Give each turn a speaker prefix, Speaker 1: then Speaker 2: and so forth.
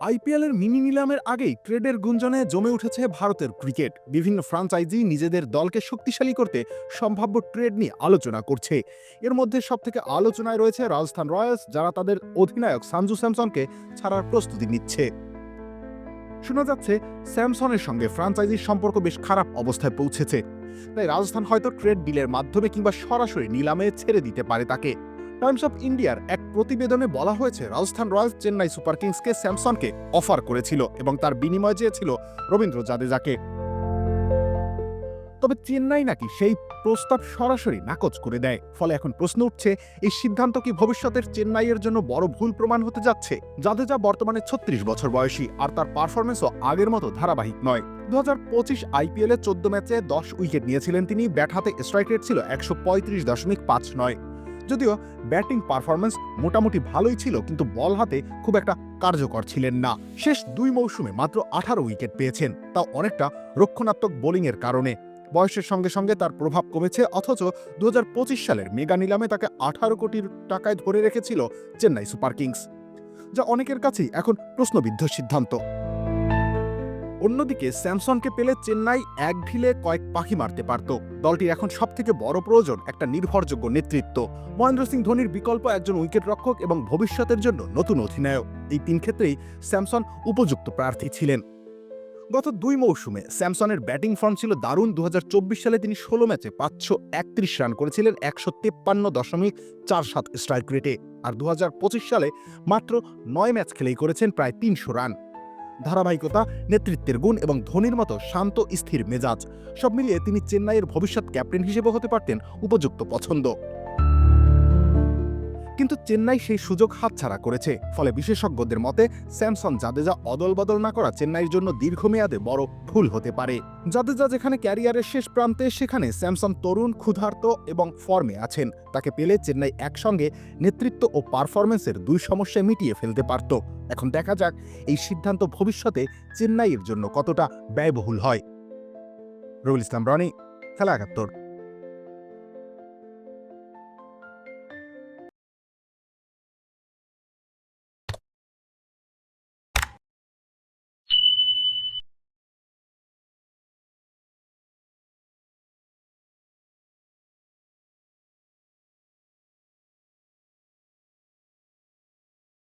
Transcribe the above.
Speaker 1: আইপিএলের মিনি নিলামের আগেই ট্রেডের গুঞ্জনে জমে উঠেছে ভারতের ক্রিকেট। বিভিন্ন ফ্রাঞ্চাইজি নিজেদের দলকে শক্তিশালী করতে সম্ভাব্য ট্রেড নিয়ে আলোচনা করছে। এর মধ্যে সবথেকে আলোচনায় রয়েছে রাজস্থান রয়্যালস, যারা তাদের অধিনায়ক সানজু স্যামসনকে ছাড়ার প্রস্তুতি নিচ্ছে। শোনা যাচ্ছে, স্যামসনের সঙ্গে ফ্রাঞ্চাইজির সম্পর্ক বেশ খারাপ অবস্থায় পৌঁছেছে। তাই রাজস্থান হয়তো ট্রেড ডিলের মাধ্যমে কিংবা সরাসরি নিলামে ছেড়ে দিতে পারে তাকে। টাইমস অফ ইন্ডিয়ার এক প্রতিবেদনে বলা হয়েছে, রাজস্থান রয়্যালস চেন্নাই সুপার কিংসকে স্যামসনকে অফার করেছিল এবং তার বিনিময় চেয়েছিল রবীন্দ্র জাদেজাকে। তবে চেন্নাই নাকি সেই প্রস্তাব সরাসরি নাকচ করে দেয়, ফলে এখন প্রশ্ন উঠছে, এই সিদ্ধান্ত কি ভবিষ্যতের চেন্নাইয়ের জন্য বড় ভুল প্রমাণ হতে যাচ্ছে? জাদেজা বর্তমানে ছত্রিশ বছর বয়সী আর তার পারফরমেন্সও আগের মতো ধারাবাহিক নয়। দু হাজার পঁচিশ আইপিএলে চোদ্দ ম্যাচে দশ উইকেট নিয়েছিলেন তিনি, ব্যাট হাতে স্ট্রাইক রেট ছিল একশো পঁয়ত্রিশ দশমিক পাঁচ নয়। যদিও ব্যাটিং পারফরমেন্স মোটামুটি ভালোই ছিল, কিন্তু বল হাতে খুব একটা কার্যকর ছিলেন না। শেষ দুই মৌসুমে মাত্র আঠারো উইকেট পেয়েছেন, তাও অনেকটা রক্ষণাত্মক বোলিংয়ের কারণে। বয়সের সঙ্গে সঙ্গে তার প্রভাব কমেছে, অথচ দু হাজার পঁচিশ সালের মেগা নিলামে তাকে আঠারো কোটি টাকায় ধরে রেখেছিল চেন্নাই সুপার কিংস, যা অনেকের কাছেই এখন প্রশ্নবিদ্ধ সিদ্ধান্ত। অন্যদিকে স্যামসনকে পেলে চেন্নাই এক ঢিলে কয়েক পাখি মারতে পারত। দলটির এখন সবথেকে বড় প্রয়োজন একটা নির্ভরযোগ্য নেতৃত্ব। মহেন্দ্র সিং ধোনির বিকল্প একজন উইকেট রক্ষক এবং ভবিষ্যতের জন্য নতুন অধিনায়ক। এই তিন ক্ষেত্রেই স্যামসন উপযুক্ত প্রার্থী ছিলেন। গত দুই মৌসুমে স্যামসনের ব্যাটিং ফর্ম ছিল দারুণ। দু হাজার চব্বিশ সালে তিনি ষোলো ম্যাচে পাঁচশো একত্রিশ রান করেছিলেন, একশো তেপ্পান্ন দশমিক চার সাত স্ট্রাইক রেটে। আর দু হাজার পঁচিশ সালে মাত্র নয় ম্যাচ খেলেই করেছেন প্রায় তিনশো রান। ধারাবাহিকতা, নেতৃত্বের গুণ এবং ধোনির মতো শান্ত, স্থির মেজাজ, সব মিলিয়ে তিনি চেন্নাইয়ের ভবিষ্যৎ ক্যাপ্টেন হিসেবে হতে পারতেন উপযুক্ত পছন্দ। কিন্তু চেন্নাই সেই সুযোগ হাতছাড়া করেছে। ফলে বিশেষজ্ঞদের মতে স্যামসন জাদেজা অদল বদল না করা চেন্নাইয়ের জন্য দীর্ঘমেয়াদে বড় ভুল হতে পারে। জাদেজা যেখানে ক্যারিয়ারের শেষ প্রান্তে, সেখানে স্যামসন তরুণ, ক্ষুধার্ত এবং ফর্মে আছেন। তাকে পেলে চেন্নাই একসঙ্গে নেতৃত্ব ও পারফরমেন্সের দুই সমস্যা মিটিয়ে ফেলতে পারত। এখন দেখা যাক এই সিদ্ধান্ত ভবিষ্যতে চেন্নাইয়ের জন্য কতটা ব্যয়বহুল হয়। রুল ইসলাম, রনি, খেলা একাত্তর।